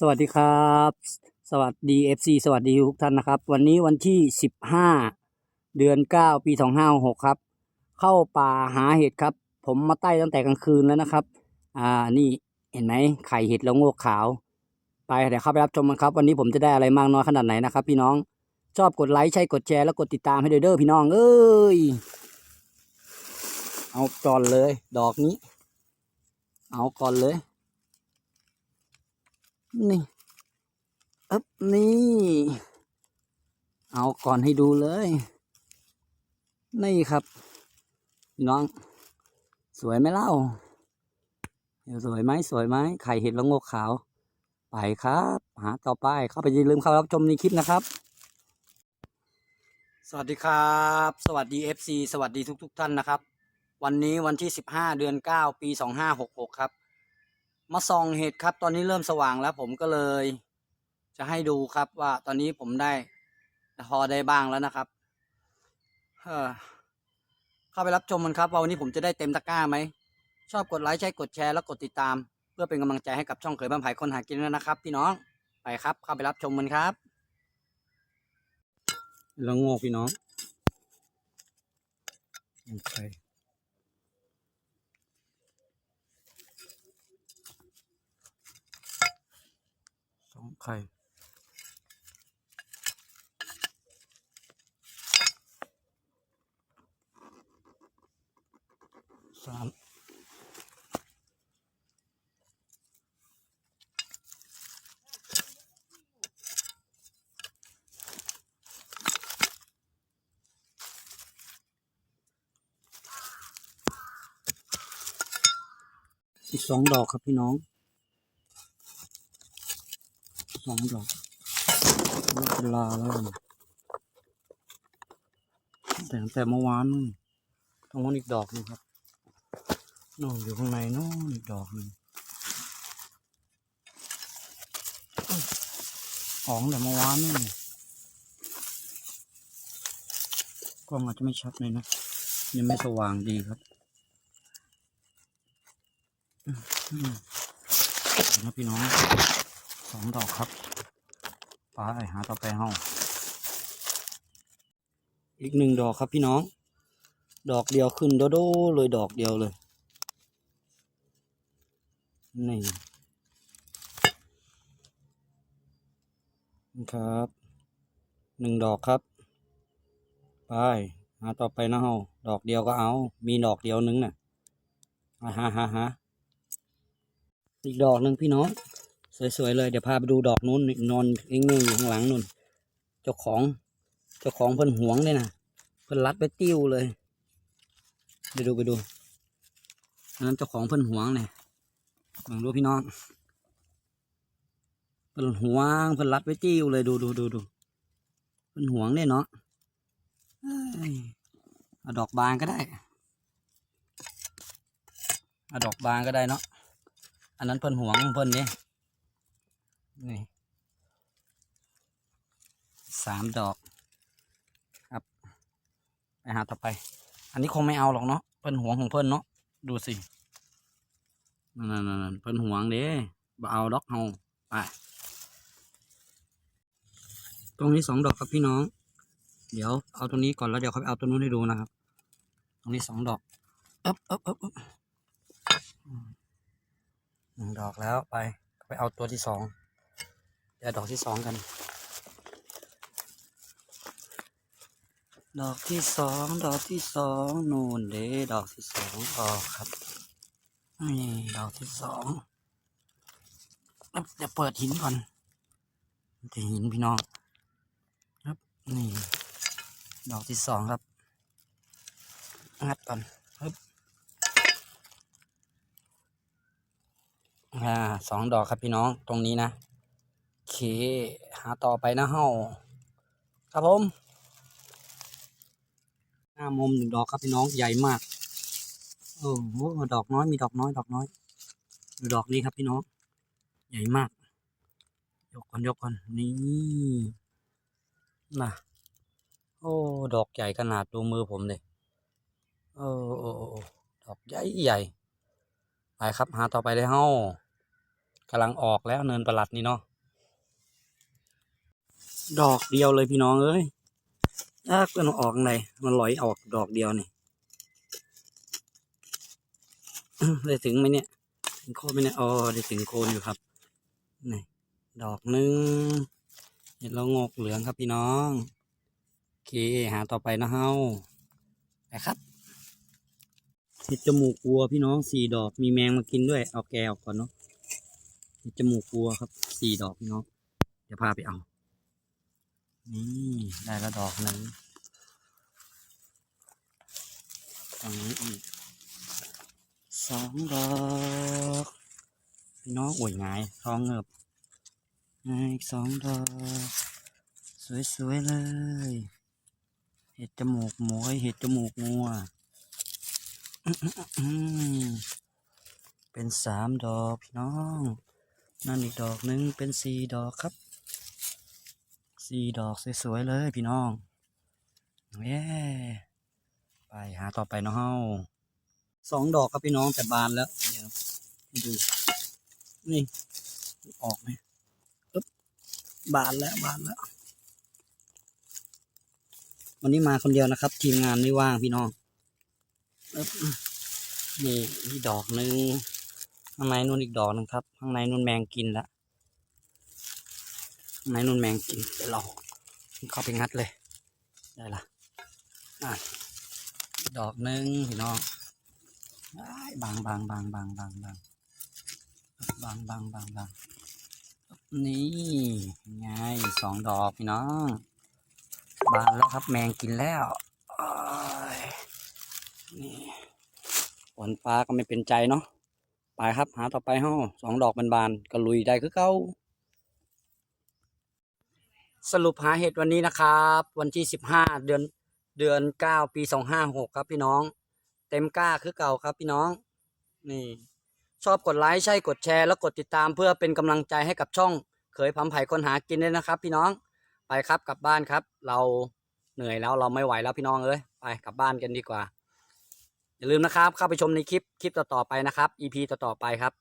สวัสดีครับ สวัสดี FC สวัสดีทุกท่านนะครับ วันนี้วันที่ 15 เดือน 9 ปี 2566 ครับ เข้าป่าหาเห็ดครับ ผมมาใต้ตั้งแต่กลางคืนแล้วนะครับ อ่านี่เห็นไหมไข่เห็ดแล้วโงกขาว ไปเดี๋ยวเข้าไปรับชมกันครับ วันนี้ผมจะได้อะไรมากน้อยขนาดไหนนะครับ พี่น้องชอบกดไลค์ใช่กดแชร์แล้วกดติดตามให้ด้วยเด้อพี่น้องเอ้ยเอาก่อนเลย ดอกนี้ เอาก่อนเลย นี่อึบนี่ เอาก่อนให้ดูเลย นี่ครับน้อง สวยไหมเล่าเดี๋ยวสวยไหมสวยไหมไข่เห็ดละงกขาว ไปครับ หาต่อไปเข้าไปอย่าลืมเข้ารับชมในคลิปนะครับ สวัสดีครับ สวัสดี FC สวัสดีทุก ๆ ท่านนะครับ วันนี้วันที่ 15 เดือน 9 ปี 2566 ครับ มาส่องเห็ดครับ ตอนนี้เริ่มสว่างแล้ว ผมก็เลย จะให้ดูครับว่าตอนนี้ผมได้พอได้บ้างแล้วนะครับเออเข้าไปรับชมมันครับว่าวันนี้ผมจะได้เต็มตะกร้าไหม ชอบกดไลค์ใช้กดแชร์แล้วกดติดตาม เพื่อเป็นกำลังใจให้กับช่องเขยบ้านไผ่คนหากินด้วนะครับ พี่น้องไปครับ เข้าไปรับชมมันครับแล้วงอกพี่น้องโอเคสอง ไข่สามอีกสองดอกครับพี่น้อง สองดอกเลิกเวลาแล้วนะแต่แต่เมื่อวานนู่นตรงนู้นอีกดอกหนึงครับนู่นอยู่ข้างในนู่นอีกดอกหนึ่งของแต่เมื่อวานนู่นกล้องอาจจะไม่ชัดเลยนะยังไม่สว่างดีครับอืมอืมเห็นไหมพี่น้อง สองดอกครับไปหาต่อไปห้องอีกหนึ่งดอกครับพี่น้อง ดอกเดียวขึ้นโดโดเลยดอกเดียวเลยนี่ครับหนึ่งดอกครับ ไปหาต่อไปนะเฮาดอกเดียวก็เอา มีดอกเดียวนึงน่ะอ่าฮะฮะฮะอีกดอกหนึ่งพี่น้อง สวยๆเลยเดี๋ยวพาไปดูดอกนู้นนี่นอนเองๆอยู่ข้างหลังนู่น เจ้าของ เจ้าของเพิ่นหวงเลยนะเพิ่นรัดไปติ้วเลยไปดูไปดูอันนั้นเจ้าของเพิ่นหวงเนี่ยลองดูพี่น้องเพิ่นหวงเพิ่นรัดไว้ติ้วเลยดูดูดูดูเพิ่นหวงเนี่ยเนาะเอาดอกบานก็ได้เอาดอกบานก็ได้เนาะอันนั้นเพิ่นหวงเพิ่นเนี่ย นี่สามดอกครับไปหาต่อไป อันนี้คงไม่เอาหรอกเนาะเพิ่นหวงของเพิ่นเนาะดูสินั่นนั่นเพิ่นหวงเด้บ่เอาดอกเฮาไปตรงนี้สองดอกครับพี่น้อง เดี๋ยวเอาตรงนี้ก่อนแล้วเดี๋ยวเขาไปเอาตัวนู้นให้ดูนะครับ ตรงนี้สองดอกอึ๊บอึ๊บอึ๊บอ๊บหนึ่งดอกแล้วไปไปเอาตัวที่สอง ดี๋ยวดอกที่สองกัน ดอกที่สองดอกที่สองนู่นเด้ดอกที่สองออกครับนี่ดอกที่สองแล้วเดี๋ยวเปิดหินก่อนจะหินพี่น้องครับนี่ดอกที่สองครับงัดก่อนครับอ่าสองดอกครับพี่น้องตรงนี้นะ เค หาต่อไปนะเฮาครับผมหน้ามุมหนึ่งดอกครับพี่น้องใหญ่มากโอ้โหดอกน้อยมีดอกน้อย ดอกน้อยดูดอกนี้ครับพี่น้อง ใหญ่มาก ยกก่อนยกก่อนนี่นะโอ้ดอกใหญ่ขนาดดูมือผมเลยโอ้โอ้โอ้โอ้ดอกใหญ่ใหญ่ไปครับหาต่อไปเลยเฮ้ากำลังออกแล้วเนินประหลัดนี่เนาะ ดอกเดียวเลยพี่น้องเอ้ยถ้ามันออกไหนมันลอยออกดอกเดียวนี่ได้ถึงไหมเนี่ยถึงโคนไหมเนี่ยอ๋อได้ถึงโคนอยู่ครับนี่ดอกหนึ่งเห็ดละโงกเหลืองครับพี่น้องโอเคหาต่อไปนะเฮาไปครับเห็ดจมูกวัวพี่น้องสี่ดอกมีแมงมากินด้วย เอาแกออกก่อนเนาะเห็ดจมูกวัวครับสี่ดอกพี่น้องเดี๋ยวพาไปเอา นี่ได้แล้วดอกหนึ่งตรงนี้อีกสองดอกพี่น้องอ้ยงายทองเงือบงายอีกสองดอก สวยๆเลย เห็ดจมูกหมวยเห็ดจมูกงัวเป็นสามดอกพี่น้อง นั่นอีกดอกหนึ่งเป็นสี่ดอกครับ สี่ดอกสวยๆเลยพี่น้องเย้ไปหาต่อไปเนาะเฮาสองดอกครับพี่น้องแต่บานแล้ว เดี๋ยวดู นี่ ออกไหมอึ๊บบานแล้วบานแล้ว วันนี้มาคนเดียวนะครับ ทีมงานไม่ว่างพี่น้องอึ๊บนี่นี่ดอกหนึ่งข้างในนู่นอีกดอกนึงครับ ข้างในนู่นแมงกินละ ข้นนู่นแมงกินเดี๋ยวเราเข้าไปงัดเลยได้ละอะดอกหนึ่งพี่น้องบางบางบางบางบางบางบางบางบางบางนี่ไงสองดอกพี่น้องบานแล้วครับแมงกินแล้วนี่ฝนฟ้าก็ไม่เป็นใจเนาะไปครับหาต่อไปห้อสองดอกบานๆก็ลุยได้คือเก้า สรุปหาเห็ดวันนี้นะครับ วันที่สิบห้าเดือนเดือนเก้าปีสองห้าหกครับพี่น้อง เต็มก้าคือเก่าครับพี่น้อง นี่ ชอบกดไลค์ใช่กดแชร์แล้วกดติดตามเพื่อเป็นกำลังใจให้กับช่อง เขยพัมไผ่คนหากินด้วยนะครับ พี่น้องไปครับกลับบ้านครับ เราเหนื่อยแล้วเราไม่ไหวแล้วพี่น้องเอ้ยไปกลับบ้านกันดีกว่า อย่าลืมนะครับเข้าไปชมในคลิปคลิปต่อๆไปนะครับ EP ต่อๆไปครับ